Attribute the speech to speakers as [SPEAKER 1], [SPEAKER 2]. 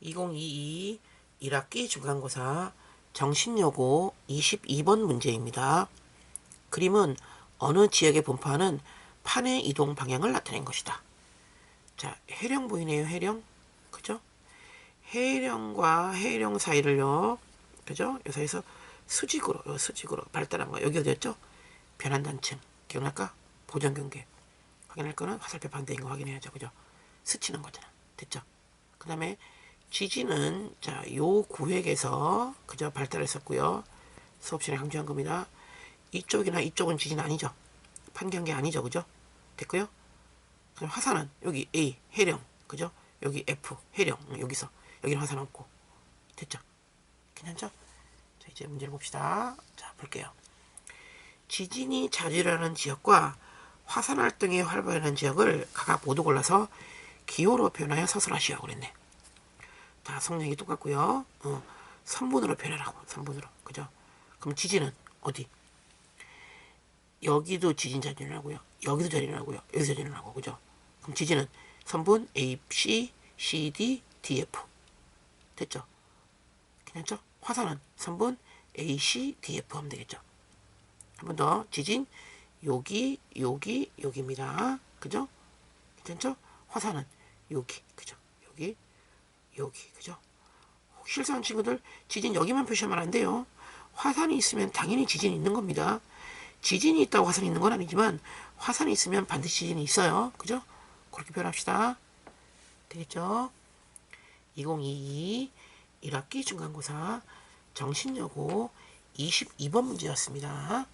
[SPEAKER 1] 2022 1학기 중간고사 정신여고 22번 문제입니다. 그림은 어느 지역의 분포하는 판의 이동 방향을 나타낸 것이다. 자, 해령 보이네요, 해령. 그죠? 해령과 해령 사이를요, 그죠? 여기서 수직으로, 요 수직으로 발달한 거. 여기 어디였죠? 변환단층. 기억날까? 보정경계. 확인할 거는 화살표 반대인 거 확인해야죠. 그죠? 스치는 거잖아. 됐죠? 그 다음에 지진은 자, 요 구획에서 그저 발달했었고요. 수업 시간에 강조한 겁니다. 이쪽이나 이쪽은 지진 아니죠. 판경계 아니죠. 그죠? 됐고요. 그럼 화산은 여기 A 해령 그죠? 여기 F 해령 음, 여기서 여기는 화산 없고 됐죠? 괜찮죠? 자 이제 문제를 봅시다. 자 볼게요. 지진이 자주 일어나는 지역과 화산 활동이 활발한 지역을 각각 모두 골라서 기호로 표현하여 서술하시오 그랬네. 다 성능이 똑같고요. 어, 선분으로 표현하라고 선분으로 그죠? 그럼 지진은 어디? 여기도 지진 자주 일어나고요. 여기도 자주 일어나고요. 여기도 자주 일어나고 그죠? 그럼 지진은 선분 A, C, C, D, D, F 됐죠? 괜찮죠? 화산은 선분 A, C, D, F 하면 되겠죠? 한 번 더 지진 여기 여기 여기입니다. 그죠? 괜찮죠? 화산은 여기 그죠? 여기 여기 그죠? 실수한 친구들 지진 여기만 표시하면 안 돼요. 화산이 있으면 당연히 지진이 있는 겁니다. 지진이 있다고 화산이 있는 건 아니지만 화산이 있으면 반드시 지진이 있어요. 그죠? 그렇게 표현합시다. 되겠죠? 2022 1학기 중간고사 정신여고 22번 문제였습니다.